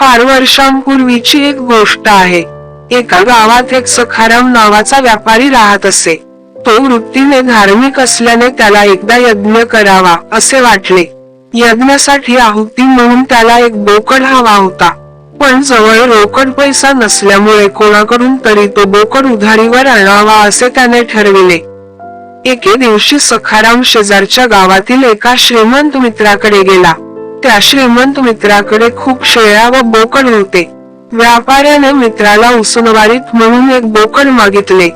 फार वर्षांपूर्वीची एक गोष्ट आहे. एका गावात एक सखाराम नावाचा व्यापारी राहत असे. तो वृत्तीने धार्मिक असल्याने त्याला एकदा यज्ञ करावा असे वाटले. यज्ञासाठी आहुती म्हणून त्याला एक बोकड हवा होता. पण जवळ रोकड पैसा नसल्यामुळे कोणाकडून तरी तो बोकड उधारीवर आणावा असे त्याने ठरविले. एके दिवशी सखाराम शेजारच्या गावातील एका श्रीमंत मित्राकडे गेला. त्या श्रीमंत मित्राकडे खूप शेळ्या व बोकड होते. व्यापाऱ्याने मित्राला उसनवारीत म्हणून एक बोकड मागितले.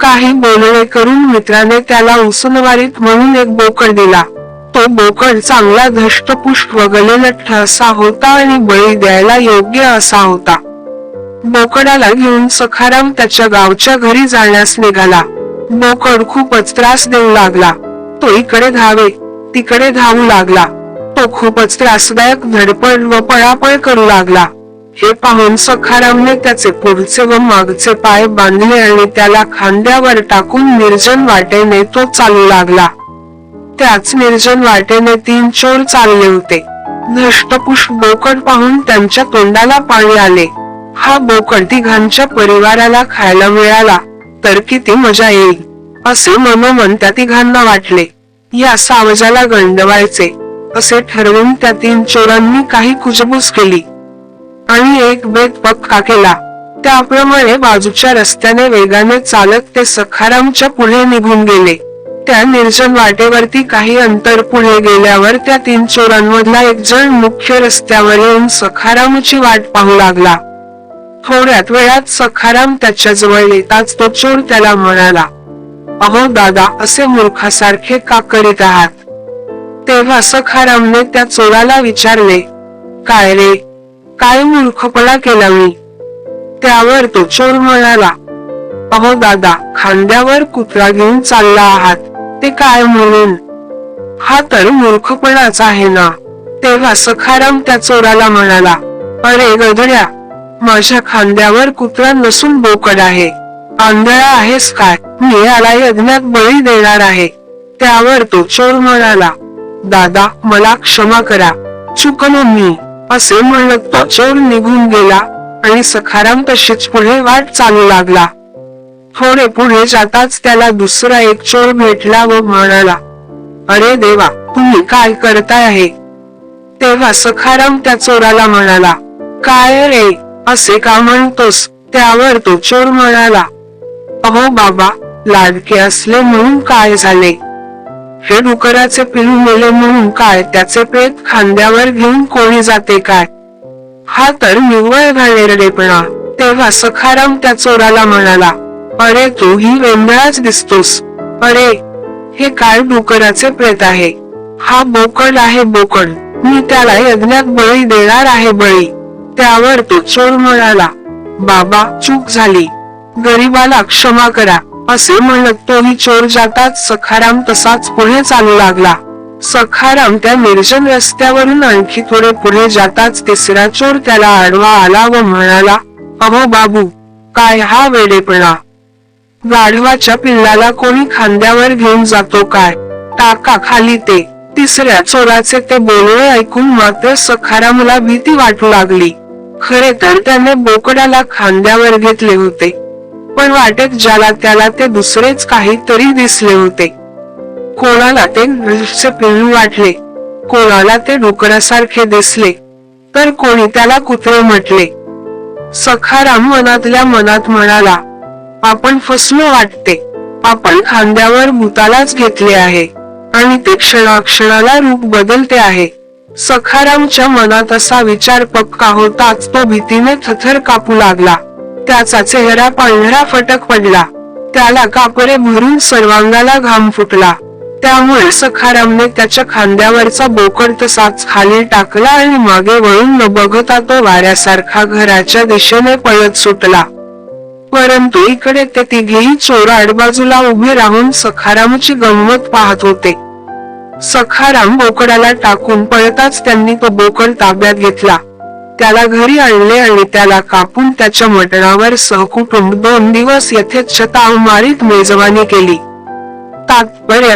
काही बोलणे करून मित्राने त्याला उसनवारीत म्हणून एक बोकड दिला. तो बोकड चांगला धष्टपुष्ट व गलेलठ्ठ असा होता आणि बळी द्यायला योग्य असा होता. बोकडाला घेऊन सखाराम त्याच्या गावच्या घरी जाण्यास निघाला. बोकड खूपच त्रास देऊ लागला. तो इकडे धावे तिकडे धावू लागला. तो खूपच त्रासदायक धडपड व पळापळ करू लागला. हे पाहून सखारामने त्याचे पुढचे व मागचे पाय बांधले आणि त्याला खांद्यावर टाकून निर्जन वाटेने तो चालू लागला. त्याच निर्जन वाटेने तीन चोर चालले होते. धष्टपुष्ट बोकड पाहून त्यांच्या तोंडाला पाणी आले. हा बोकड तिघांच्या परिवाराला खायला मिळाला तर किती मजा येईल असे मनोमन त्या तिघांना वाटले. या सावजाला गंडवायचे. असे ठरवून त्यातील चोरांनी काही कुजबूज केली. आणि एक बेत पक्का केला. त्याप्रमाणे बाजूच्या रस्त्याने वेगाने चालत ते सखारामच्या पुढे निघून गेले. त्या निर्जन वाटेवरती काही अंतर पुढे गेल्यावर त्या तीन चोरांमधला एक जण मुख्य रस्त्यावर येऊन सखारामची वाट पाहू लागला. थोड्यात वेळात सखाराम त्याच्याजवळ येताच तो चोर त्याला म्हणाला अहो दादा असे मूर्खासारखे का करीत आहात? तेव्हा सखारामने त्या चोराला विचारले काय रे? काय मूर्खपणा केला मी? त्यावर तो चोर म्हणाला अहो दादा खांद्यावर कुत्रा घेऊन चालला आहात ते काय म्हणून? हा तर मूर्खपणाच आहे ना. तेव्हा सखाराम त्या चोराला म्हणाला अरे गधड्या माझ्या खांद्यावर कुत्रा नसून बोकड आहे. आंधळा आहेस काय? मी याला यज्ञात बळी देणार आहे. त्यावर तो चोर म्हणाला दादा मला क्षमा करा. चुकलो मी. असे म्हणत तो चोर निघून गेला आणि सखाराम तशीच पुढे वाट चालू लागला. थोडे पुढे जाताच त्याला दुसरा एक चोर भेटला व म्हणाला अरे देवा तुम्ही काय करताय आहे? तेव्हा सखाराम त्या चोराला म्हणाला काय रे असे का म्हणतोस? त्यावर तो चोर म्हणाला अहो बाबा लाडके असले म्हणून काय झाले? हे डुकराचे पिलू मेले म्हणून काय? त्याचे प्रेत खांद्यावर घेऊन कोणी जाते काय? हा तर निव्वळ घाणेरडेपणा तेव्हा सखाराम त्या चोराला म्हणाला अरे तू ही वेंदळाच दिसतोस. अरे हे काय डुकराचे प्रेत आहे? हा बोकड आहे बोकड. मी त्याला यज्ञात बळी देणार आहे बळी. त्यावर तो चोर म्हणाला बाबा चूक झाली. गरीबाला क्षमा करा. असे म्हणत तोही चोर जाताच सखाराम तसाच पुढे चालू लागला. सखाराम त्या निर्जन रस्त्यावरून आणखी थोडे पुढे जाताच तिसरा चोर त्याला आडवा आला व म्हणाला अहो बाबू काय हा वेडेपणा? गाढवाच्या पिल्लाला कोणी खांद्यावर घेऊन जातो काय? टाका खाली ते. तिसऱ्या चोराचे ते बोलणे ऐकून मात्र सखारामला भीती वाटू लागली. खरे तर त्याने बोकडाला खांद्यावर घेतले होते. पण वाटेत ज्याला त्याला ते दुसरेच काहीतरी दिसले होते. कोणाला ते नृत्य पिळू वाटले. कोणाला ते डुकरासारखे दिसले. तर कोणी त्याला कुत्रे म्हटले. सखाराम मनातल्या मनात म्हणाला आपण फसलो वाटते. आपण खांद्यावर भूतालाच घेतले आहे. आणि ते क्षणाक्षणाला रूप बदलते आहे. सखारामच्या मनात असा विचार पक्का होताच तो भीतीने थथर कापू लागला. त्याचा चेहरा पांढरा फटक पडला. त्याला कापरे भरून सर्वांगाला घाम फुटला. त्यामुळे सखारामने त्याच्या खांद्यावरचा बोकड तसाच खाली टाकला आणि मागे वळून न बघता तो वाऱ्यासारखा घराच्या दिशेने पळत सुटला. परंतु इकडे ते तिघेही चोर आडबाजूला उभे राहून सखारामची गंमत पाहत होते. सखाराम बोकडाला टाकून पळताच त्यांनी तो बोकड ताब्यात घेतला. त्याला घरी आणले आणि त्याला कापून त्याच्या मटणावर सहकुटुंब दोन दिवस यथेच्छता मारीत मेजवानी केली. तात्पर्य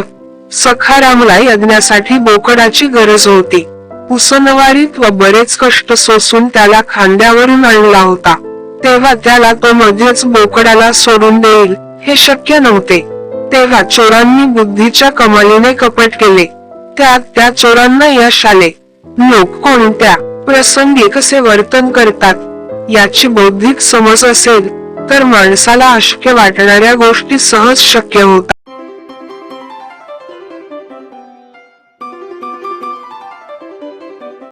सखारामला यज्ञासाठी बोकडाची गरज होती. उसनवारीत व बरेच कष्ट सोसून त्याला खांद्यावरून आणला होता. तेव्हा त्याला तो मध्येच बोकडाला सोडून देईल हे शक्य नव्हते. तेव्हा चोरांनी बुद्धीच्या कमालीने कपट केले. त्यात त्या चोरांना यश आले. लोक कोणत्या? प्रसंगी कसे वर्तन करतात याची बौद्धिक समज असेल तर माणसाला अशक्य वाटणाऱ्या गोष्टी सहज शक्य होतात.